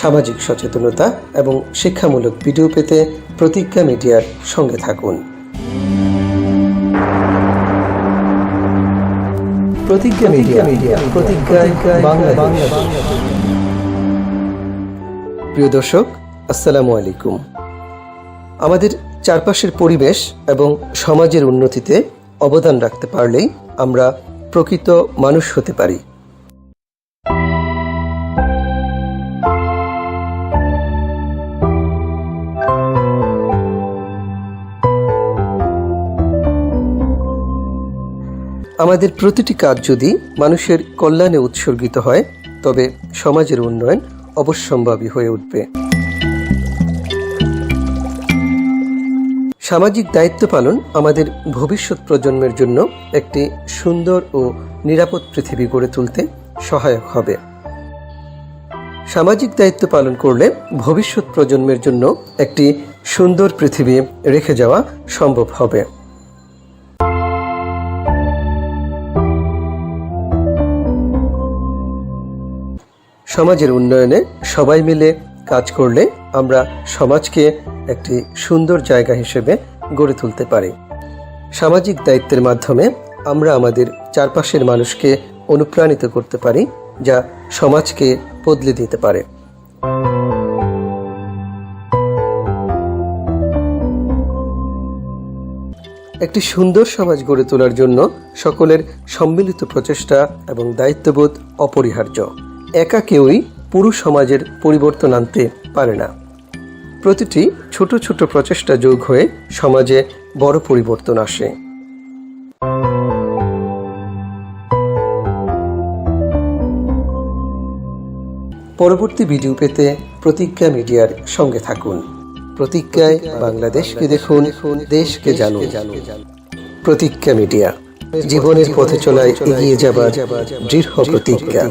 সামাজিক সচেতনতা এবং শিক্ষামূলক ভিডিও পেতে প্রতিজ্ঞা মিডিয়ার সঙ্গে থাকুন। প্রতিজ্ঞা মিডিয়া মিডিয়া প্রিয় দর্শক, আসসালামু আলাইকুম। আমাদের চারপাশের পরিবেশ এবং সমাজের উন্নতিতে অবদান রাখতে পারলেই আমরা প্রকৃত মানুষ হতে পারি। আমাদের প্রতিটি কাজ যদি মানুষের কল্যাণে উৎসর্গিত হয়, তবে সমাজের উন্নয়ন অবশ্যম্ভাবী হয়ে উঠবে। সামাজিক দায়িত্ব পালন আমাদের ভবিষ্যৎ প্রজন্মের জন্য একটি সুন্দর ও নিরাপদ পৃথিবী গড়ে তুলতে সহায়ক হবে। সামাজিক দায়িত্ব পালন করলে ভবিষ্যৎ প্রজন্মের জন্য একটি সুন্দর পৃথিবী রেখে যাওয়া সম্ভব হবে। সমাজের উন্নয়নে সবাই মিলে কাজ করলে আমরা সমাজকে একটি সুন্দর জায়গা হিসেবে গড়ে তুলতে পারি। সামাজিক দায়িত্বের মাধ্যমে আমরা আমাদের চারপাশের মানুষকে অনুপ্রাণিত করতে পারি, যা সমাজকে বদলে দিতে পারে। একটি সুন্দর সমাজ গড়ে তোলার জন্য সকলের সম্মিলিত প্রচেষ্টা এবং দায়িত্ববোধ অপরিহার্য। একা কেউই পুরুষ সমাজের পরিবর্তন আনতে পারে না। প্রতিটি ছোট ছোট প্রচেষ্টা যোগ হয়ে সমাজে বড় পরিবর্তন আসে। পরবর্তী ভিডিও পেতে প্রতিজ্ঞা মিডিয়ার সঙ্গে থাকুন। প্রতিজ্ঞায় বাংলাদেশকে দেখুন, দেশকে জানুন। প্রতিজ্ঞা মিডিয়া, জীবনের পথে চলায় এগিয়ে যাবার দৃঢ় প্রতিজ্ঞা।